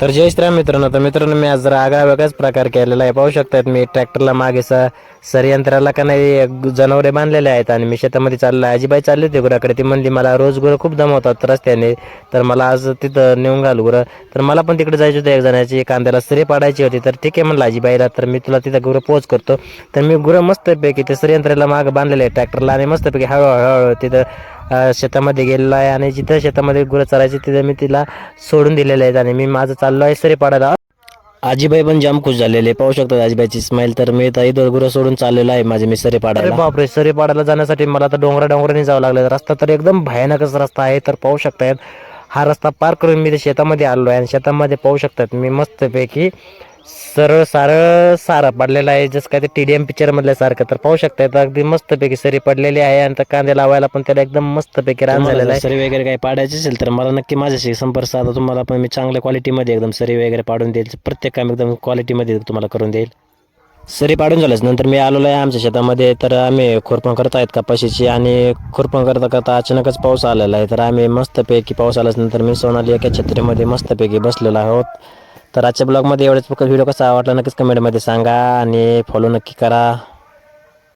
तर जय श्रीराम मित्रांनो तर मित्रांनो मी आज जरा आगळा वेगळाच प्रकार केलेला आहे. पाहू शकतात मी ट्रॅक्टरला मागे स सरयंत्राला का नाही जनावरे बांधलेले आहेत आणि मी शेतामध्ये चाललो आहे. आजीबाई चालली होती गुराकडे. ती म्हणली मला रोज गुरं खूप दमवतात रस्त्याने. तर मला आज तिथं नेऊन घाल गुरं. तर मला पण तिकडे जायचं होतं एक जणाची कांद्याला सरी पाडायची होती. तर ठीक आहे म्हणलं आजीबाईला तर मी तुला तिथं गुरं पोच करतो. तर मी गुरं मस्तपैकी ते सरयंत्राला मागं बांधलेले आहे ट्रॅक्टरला आणि मस्तपैकी हळूहळू हळूहळू तिथं शेतामध्ये गेलेलो आहे आणि जिथं शेतामध्ये गुरं चरायची तिथं मी तिला सोडून दिलेले आहेत आणि मी माझं चाललो आहे सरी पाडायला आजीबाई पण जाम खुश झालेले. पाहू शकतात आजीबाईची स्माईल तर. मी तर इथं गुरं सोडून चाललेलो आहे माझे मी सरी पाडायला बापरे सरी पाडायला जाण्यासाठी मला तर डोंगरा डोंगराने जावं लागलं. रस्ता तर एकदम भयानकच रस्ता आहे तर पाहू शकतायत हा रस्ता पार करून मी शेतामध्ये आलो आहे आणि शेतामध्ये पाहू शकतात मी मस्तपैकी सरळ सारळ सारा पडलेला आहे. जसं काय ते टी डी एम पिक्चर सारखं. तर पाहू शकतायत अगदी मस्तपैकी सरी पडलेली आहे आणि त्या कांदे लावायला पण त्याला एकदम मस्तपैकी रान झालेला आहे. सरी वगैरे काही पाडायची असेल तर मला नक्की माझ्याशी संपर्क साधा. तुम्हाला पण मी चांगल्या क्वालिटीमध्ये एकदम सरी वगैरे पाडून देईल. प्रत्येक काम एकदम क्वालिटीमध्ये तुम्हाला करून देईल. सरी पाडून झाल्याच नंतर मी आलेलो आहे आमच्या शेतामध्ये. तर आम्ही खुरपण करत आहेत कपाशीची आणि खुरपण करता करता अचानकच पाऊस आलेला आहे. तर आम्ही मस्तपैकी पाऊस आल्याच नंतर मी सोनाली एका छत्रीमध्ये मस्तपैकी बसलेलो आहोत. तर आजच्या ब्लॉगमध्ये एवढंच. फक्त व्हिडिओ कसा आवडला नक्कीच कमेंटमध्ये सांगा आणि फॉलो नक्की करा.